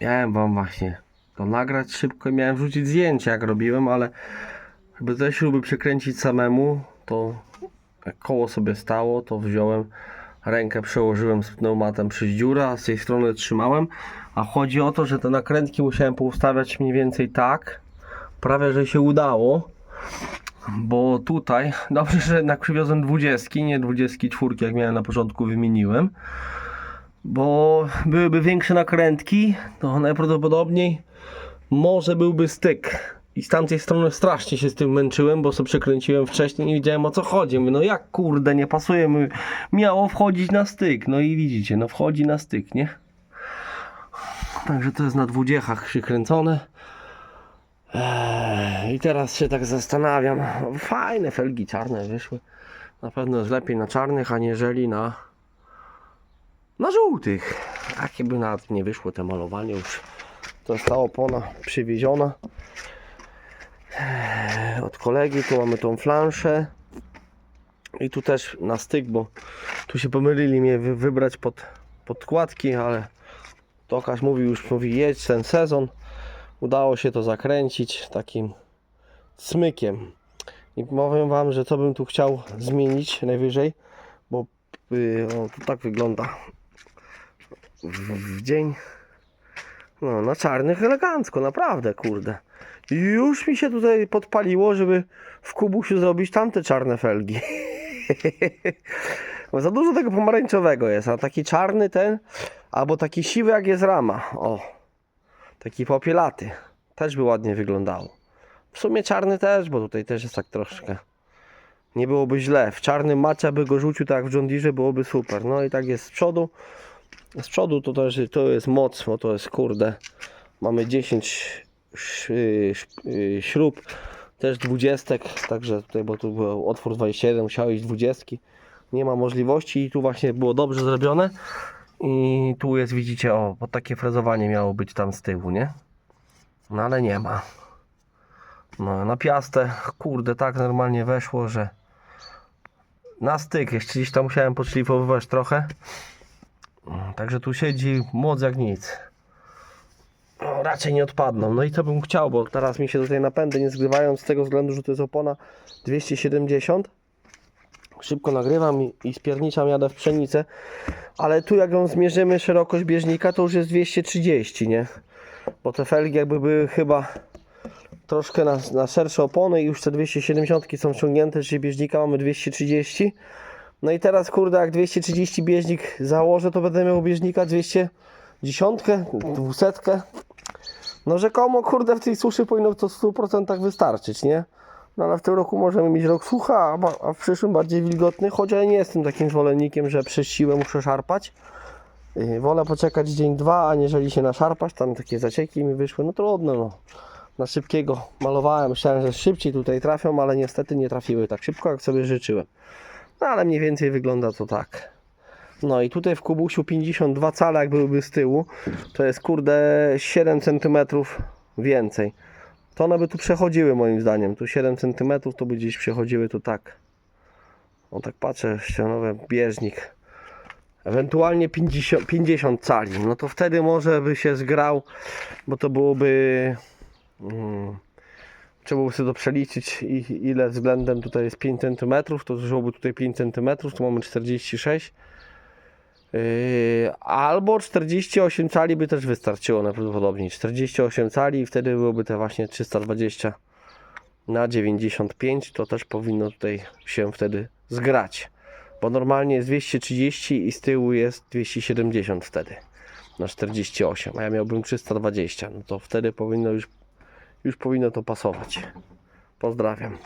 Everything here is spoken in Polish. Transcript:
miałem wam właśnie to nagrać szybko i miałem wrzucić zdjęcia jak robiłem, ale żeby te śruby przekręcić samemu, to jak koło sobie stało, to wziąłem rękę, przełożyłem z pneumatem przez dziurę, a z tej strony trzymałem. A chodzi o to, że te nakrętki musiałem poustawiać mniej więcej tak, prawie że się udało. Bo tutaj, dobrze, że jednak przywiozłem 20, nie 24, jak miałem na początku, wymieniłem. Bo byłyby większe nakrętki, to najprawdopodobniej może byłby styk. I z tamtej strony strasznie się z tym męczyłem, bo sobie przekręciłem wcześniej i wiedziałem o co chodzi. Mówię, no jak kurde, nie pasuje mi. Miało wchodzić na styk. No i widzicie, no wchodzi na styk, nie? Także to jest na dwudziechach przykręcone. Eee, I teraz się tak zastanawiam. Fajne felgi czarne wyszły. Na pewno jest lepiej na czarnych, aniżeli na na żółtych. Jakie by nawet nie wyszło te malowanie już. Została opona przywieziona Eee, od kolegi. Tu mamy tą flanszę. I tu też na styk, bo tu się pomylili mnie wy- wybrać pod podkładki, ale Tokarz mówił już, mówi jedź ten sezon. Udało się to zakręcić takim smykiem. I powiem Wam, że co bym tu chciał zmienić najwyżej, bo yy, o, to tak wygląda w, w dzień. No, na czarnych elegancko, naprawdę, kurde. Już mi się tutaj podpaliło, żeby w kubusiu zrobić tamte czarne felgi. Bo za dużo tego pomarańczowego jest, a taki czarny ten, albo taki siwy jak jest rama. O, taki popielaty. Też by ładnie wyglądało. W sumie czarny też, bo tutaj też jest tak troszkę. Nie byłoby źle. W czarnym macia by go rzucił tak jak w John Deere, byłoby super. No i tak jest z przodu. Z przodu to też to jest moc, bo to jest kurde. Mamy 10 ś- ś- y, śrub, też dwudziestek, także tutaj, bo tu był otwór 27, musiały iść dwudziestki. Nie ma możliwości i tu właśnie było dobrze zrobione. I tu jest, widzicie, o, bo takie frezowanie miało być tam z tyłu, nie? No ale nie ma. No, na piastę, kurde, tak normalnie weszło, że na styk, jeszcze gdzieś tam musiałem podszlifowywać trochę. Także tu siedzi moc jak nic. No, raczej nie odpadną. No i to bym chciał, bo teraz mi się tutaj napędy nie zgrywają z tego względu, że to jest opona 270. Szybko nagrywam i, i spierniczam, jadę w pszenicę. Ale tu jak ją zmierzymy szerokość bieżnika, to już jest 230, nie? Bo te felgi jakby były chyba troszkę na, na szersze opony i już te 270 są ściągnięte, czyli bieżnika mamy 230. No i teraz kurde, jak 230 bieżnik założę, to będę miał bieżnika 210, 200. No rzekomo kurde w tej suszy powinno to w 100% wystarczyć, nie? No ale w tym roku możemy mieć rok sucha, a, a w przyszłym bardziej wilgotny, choć ja nie jestem takim zwolennikiem, że przez siłę muszę szarpać. Yy, Wolę poczekać dzień, dwa, aniżeli się naszarpać. Tam takie zacieki mi wyszły, no trudno. No. Na szybkiego malowałem, myślałem, że szybciej tutaj trafią, ale niestety nie trafiły tak szybko, jak sobie życzyłem. No ale mniej więcej wygląda to tak. No i tutaj w kubusiu 52 cale, jak byłyby z tyłu, to jest kurde 7 cm więcej. To one by tu przechodziły moim zdaniem. Tu 7 cm to by gdzieś przechodziły tu tak. O tak patrzę, ścianowy bieżnik. Ewentualnie 50, 50 cali. No to wtedy może by się zgrał, bo to byłoby. Mm, trzeba by sobie to przeliczyć i, ile względem tutaj jest 5 cm, to zużyłoby tutaj 5 cm, tu mamy 46. Yy, albo 48 cali by też wystarczyło najprawdopodobniej. 48 cali i wtedy byłoby te właśnie 320 na 95. To też powinno tutaj się wtedy zgrać. Bo normalnie jest 230 i z tyłu jest 270 wtedy na 48, a ja miałbym 320. No to wtedy powinno już, już powinno to pasować. Pozdrawiam.